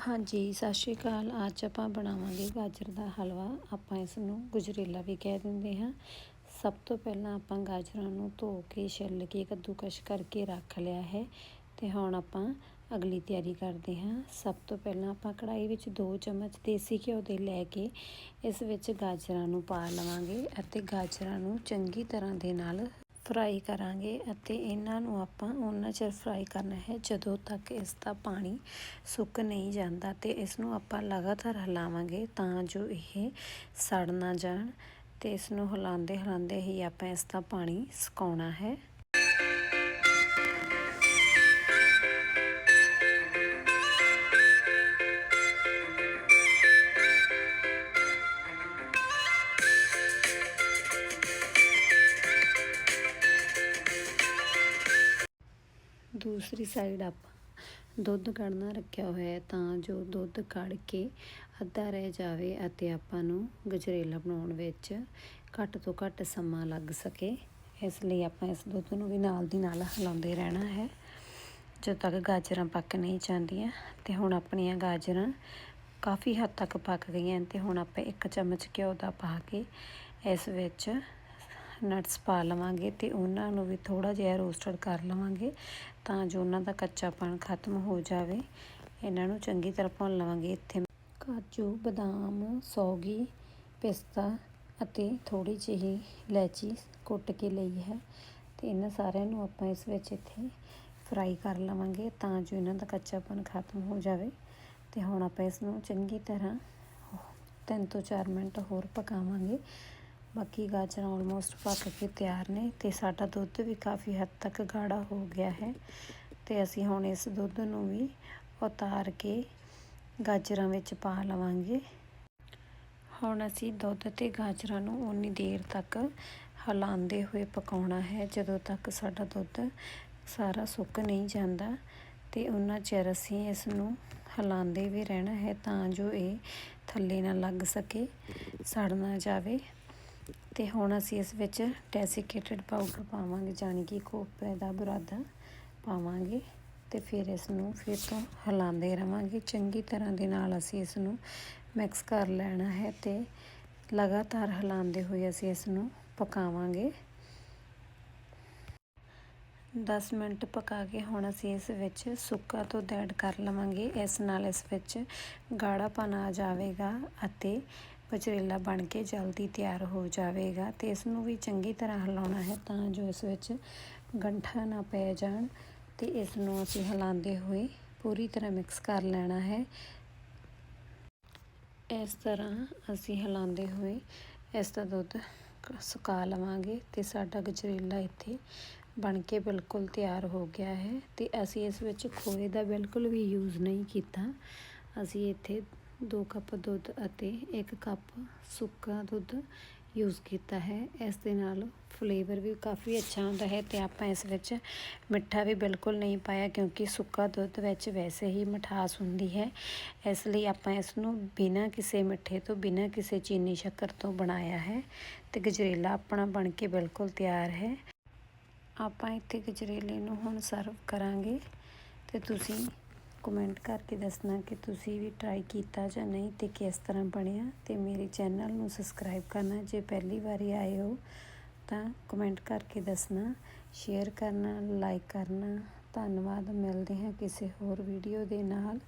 ਹਾਂਜੀ, ਸਤਿ ਸ਼੍ਰੀ ਅਕਾਲ। ਅੱਜ ਆਪਾਂ ਬਣਾਵਾਂਗੇ ਗਾਜਰ ਦਾ ਹਲਵਾ। ਆਪਾਂ ਇਸ ਨੂੰ ਗੁਜਰੇਲਾ ਵੀ ਕਹਿ ਦਿੰਦੇ ਹਾਂ। ਸਭ ਤੋਂ ਪਹਿਲਾਂ ਆਪਾਂ ਗਾਜਰਾਂ ਨੂੰ ਧੋ ਕੇ ਛਿੱਲ ਕੇ ਕੱਦੂਕਸ਼ ਕਰਕੇ ਰੱਖ ਲਿਆ ਹੈ ਤੇ ਹੁਣ ਆਪਾਂ ਅਗਲੀ ਤਿਆਰੀ ਕਰਦੇ ਹਾਂ। ਸਭ ਤੋਂ ਪਹਿਲਾਂ ਆਪਾਂ ਕੜਾਈ ਵਿੱਚ 2 ਚਮਚ ਦੇਸੀ ਘਿਓ ਦੇ ਲੈ ਕੇ ਇਸ ਵਿੱਚ ਗਾਜਰਾਂ ਨੂੰ ਪਾ ਲਵਾਂਗੇ ਅਤੇ ਗਾਜਰਾਂ ਨੂੰ ਚੰਗੀ ਤਰ੍ਹਾਂ ਦੇ ਨਾਲ ਫਰਾਈ ਕਰਾਂਗੇ ਅਤੇ ਇਹਨਾਂ ਨੂੰ ਆਪਾਂ ਉਹਨਾਂ ਚਿਰ ਫਰਾਈ ਕਰਨਾ ਹੈ ਜਦੋਂ ਤੱਕ ਇਸ ਦਾ ਪਾਣੀ ਸੁੱਕ ਨਹੀਂ ਜਾਂਦਾ ਤੇ ਇਸ ਨੂੰ ਆਪਾਂ ਲਗਾਤਾਰ ਹਿਲਾਵਾਂਗੇ ਤਾਂ ਜੋ ਇਹ ਸੜ ਨਾ ਜਾਣ ਤੇ ਇਸ ਨੂੰ ਹਿਲਾਉਂਦੇ ਹਿਲਾਉਂਦੇ ਹੀ ਆਪਾਂ ਇਸ ਦਾ ਪਾਣੀ ਸੁਕਾਉਣਾ ਹੈ। ਦੂਸਰੀ ਸਾਈਡ ਆਪਾਂ ਦੁੱਧ ਕੱਢਣਾ ਰੱਖਿਆ ਹੋਇਆ ਹੈ ਤਾਂ ਜੋ ਦੁੱਧ ਕੱਢ ਕੇ ਅੱਧਾ ਰਹਿ ਜਾਵੇ ਅਤੇ ਆਪਾਂ ਨੂੰ ਗਜਰੇਲਾ ਬਣਾਉਣ ਵਿੱਚ ਘੱਟ ਤੋਂ ਘੱਟ ਸਮਾਂ ਲੱਗ ਸਕੇ। ਇਸ ਲਈ ਆਪਾਂ ਇਸ ਦੁੱਧ ਨੂੰ ਵੀ ਨਾਲ ਦੀ ਨਾਲ ਹਿਲਾਉਂਦੇ ਰਹਿਣਾ ਹੈ। ਜਦੋਂ ਤੱਕ ਗਾਜਰਾਂ ਪੱਕ ਨਹੀਂ ਜਾਂਦੀਆਂ ਤੇ ਹੁਣ ਆਪਣੀਆਂ ਗਾਜਰਾਂ ਕਾਫੀ ਹੱਦ ਤੱਕ ਪੱਕ ਗਈਆਂ ਤੇ ਹੁਣ ਆਪਾਂ ਇੱਕ ਚਮਚ ਘਿਓ ਦਾ ਪਾ ਕੇ ਇਸ ਵਿੱਚ ਨਟਸ ਪਾ ਲਵਾਂਗੇ ਤੇ ਉਹਨਾਂ ਨੂੰ ਵੀ ਥੋੜਾ ਜਿਹਾ ਰੋਸਟਡ ਕਰ ਲਵਾਂਗੇ ਤਾਂ ਜੋ ਉਹਨਾਂ ਦਾ ਕੱਚਾਪਣ ਖਤਮ ਹੋ ਜਾਵੇ। ਇਹਨਾਂ ਨੂੰ ਚੰਗੀ ਤਰ੍ਹਾਂ ਭੁੰਨ ਲਵਾਂਗੇ ਇੱਥੇ। ਕਾਜੂ, ਬਦਾਮ, ਸੌਗੀ, ਪਿਸਤਾ ਅਤੇ ਥੋੜੀ ਜਿਹੀ ਇਲਾਇਚੀ ਕੁੱਟ ਕੇ ਲਈ ਹੈ ਤੇ ਇਹਨਾਂ ਸਾਰਿਆਂ ਨੂੰ ਆਪਾਂ ਇਸ ਵਿੱਚ ਇੱਥੇ ਫਰਾਈ ਕਰ ਲਵਾਂਗੇ ਤਾਂ ਜੋ ਇਹਨਾਂ ਦਾ ਕੱਚਾਪਨ ਖਤਮ ਹੋ ਜਾਵੇ। ਤੇ ਹੁਣ ਆਪਾਂ ਇਸ ਨੂੰ ਚੰਗੀ ਤਰ੍ਹਾਂ ਤਿੰਨ ਤੋਂ 4 ਮਿੰਟ ਹੋਰ ਪਕਾਵਾਂਗੇ। ਬਾਕੀ ਗਾਜਰਾਂ ਆਲਮੋਸਟ ਪੱਕ ਕੇ ਤਿਆਰ ਨੇ ਤੇ ਸਾਡਾ ਦੁੱਧ ਵੀ ਕਾਫੀ ਹੱਦ ਤੱਕ ਗਾੜਾ ਹੋ ਗਿਆ ਹੈ ਤੇ ਅਸੀਂ ਹੁਣ ਇਸ ਦੁੱਧ ਨੂੰ ਵੀ ਉਤਾਰ ਕੇ ਗਾਜਰਾਂ ਵਿੱਚ ਪਾ ਲਵਾਂਗੇ। ਹੁਣ ਅਸੀਂ ਦੁੱਧ ਤੇ ਗਾਜਰਾਂ ਨੂੰ ਉਨੀ ਦੇਰ ਤੱਕ ਹਿਲਾਉਂਦੇ ਹੋਏ ਪਕਾਉਣਾ ਹੈ। ਜਦੋਂ ਤੱਕ ਸਾਡਾ ਦੁੱਧ ਸਾਰਾ ਸੁੱਕ ਨਹੀਂ ਜਾਂਦਾ ਤੇ ਉਹਨਾਂ ਚਿਰ ਅਸੀਂ ਇਸ ਨੂੰ ਹਿਲਾਉਂਦੇ ਵੀ ਰਹਿਣਾ ਹੈ ਤਾਂ ਜੋ ਇਹ ਥੱਲੇ ਨਾ ਲੱਗ ਸਕੇ, ਸੜ ਨਾ ਜਾਵੇ। ਤੇ ਹੁਣ ਅਸੀਂ ਇਸ ਵਿੱਚ ਡੈਸੀਕੇਟਡ ਪਾਊਡਰ ਪਾਵਾਂਗੇ ਜਾਨੀ ਕਿ ਕੋਪੇ ਦਾ ਬੁਰਾਦਾ ਪਾਵਾਂਗੇ ਤੇ ਫਿਰ ਇਸ ਨੂੰ ਫਿਰ ਤੋਂ ਹਿਲਾਉਂਦੇ ਰਵਾਂਗੇ। ਚੰਗੀ ਤਰ੍ਹਾਂ ਦੇ ਨਾਲ ਅਸੀਂ ਇਸ ਨੂੰ ਮਿਕਸ ਕਰ ਲੈਣਾ ਹੈ ਤੇ ਲਗਾਤਾਰ ਹਿਲਾਉਂਦੇ ਹੋਏ ਅਸੀਂ ਇਸ ਨੂੰ ਪਕਾਵਾਂਗੇ। 10 ਮਿੰਟ ਪਕਾ ਕੇ ਹੁਣ ਅਸੀਂ ਇਸ ਵਿੱਚ ਸੁੱਕਾ ਦੁੱਧ ਐਡ ਕਰ ਲਵਾਂਗੇ। ਇਸ ਨਾਲ ਇਸ ਵਿੱਚ ਗਾੜਾਪਨ ਆ ਜਾਵੇਗਾ ਅਤੇ ਗਜਰੇਲਾ ਬਣ ਕੇ ਜਲਦੀ ਤਿਆਰ ਹੋ ਜਾਵੇਗਾ ਤੇ ਇਸ ਨੂੰ ਵੀ ਚੰਗੀ ਤਰ੍ਹਾਂ ਹਿਲਾਉਣਾ ਹੈ ਤਾਂ ਜੋ ਇਸ ਵਿੱਚ ਗੰਠਾ ਨਾ ਪੈ ਜਾਣ ਤੇ ਇਸ ਨੂੰ ਅਸੀਂ ਹਿਲਾਉਂਦੇ ਹੋਏ ਪੂਰੀ ਤਰ੍ਹਾਂ ਮਿਕਸ ਕਰ ਲੈਣਾ ਹੈ। ਇਸ ਤਰ੍ਹਾਂ ਅਸੀਂ ਹਿਲਾਉਂਦੇ ਹੋਏ ਇਸ ਦਾ ਦੁੱਧ ਸੁਕਾ ਲਵਾਂਗੇ ਤੇ ਸਾਡਾ ਗਜਰੇਲਾ ਇੱਥੇ ਬਣ ਕੇ ਬਿਲਕੁਲ ਤਿਆਰ ਹੋ ਗਿਆ ਹੈ ਤੇ ਅਸੀਂ ਇਸ ਵਿੱਚ ਖੋਏ ਦਾ ਬਿਲਕੁਲ ਵੀ ਯੂਜ਼ ਨਹੀਂ ਕੀਤਾ। ਅਸੀਂ ਇੱਥੇ 2 ਕੱਪ ਦੁੱਧ ਅਤੇ 1 ਕੱਪ ਸੁੱਕਾ ਦੁੱਧ ਯੂਜ਼ ਕੀਤਾ ਹੈ। ਇਸ ਦੇ ਨਾਲ ਫਲੇਵਰ ਵੀ ਕਾਫੀ ਅੱਛਾ ਹੁੰਦਾ ਹੈ ਤੇ ਆਪਾਂ ਇਸ ਵਿੱਚ ਮਿੱਠਾ ਵੀ ਬਿਲਕੁਲ ਨਹੀਂ ਪਾਇਆ ਕਿਉਂਕਿ ਸੁੱਕਾ ਦੁੱਧ ਵਿੱਚ ਵੈਸੇ ਹੀ ਮਿਠਾਸ ਹੁੰਦੀ ਹੈ। ਇਸ ਲਈ ਆਪਾਂ ਇਸ ਨੂੰ ਬਿਨਾਂ ਕਿਸੇ ਮਿੱਠੇ ਤੋਂ, ਬਿਨਾਂ ਕਿਸੇ ਚੀਨੀ ਸ਼ੱਕਰ ਤੋਂ ਬਣਾਇਆ ਹੈ ਤੇ ਗਜਰੇਲਾ ਆਪਣਾ ਬਣ ਕੇ ਬਿਲਕੁਲ ਤਿਆਰ ਹੈ। ਆਪਾਂ ਇੱਥੇ ਗਜਰੇਲੇ ਨੂੰ ਹੁਣ ਸਰਵ ਕਰਾਂਗੇ ਤੇ ਤੁਸੀਂ ਕਮੈਂਟ ਕਰਕੇ ਦੱਸਣਾ ਕਿ ਤੁਸੀਂ ਵੀ ਟਰਾਈ ਕੀਤਾ ਜਾਂ ਨਹੀਂ ਤੇ ਕਿਸ ਤਰ੍ਹਾਂ ਬਣਿਆ ਤੇ ਮੇਰੇ ਚੈਨਲ ਨੂੰ ਸਬਸਕ੍ਰਾਈਬ ਕਰਨਾ। ਜੇ ਪਹਿਲੀ ਵਾਰੀ ਆਏ ਹੋ ਤਾਂ ਕਮੈਂਟ ਕਰਕੇ ਦੱਸਣਾ ਸ਼ੇਅਰ ਕਰਨਾ ਲਾਈਕ ਕਰਨਾ। ਧੰਨਵਾਦ, ਮਿਲਦੇ ਹਾਂ ਕਿਸੇ ਹੋਰ ਵੀਡੀਓ ਦੇ ਨਾਲ।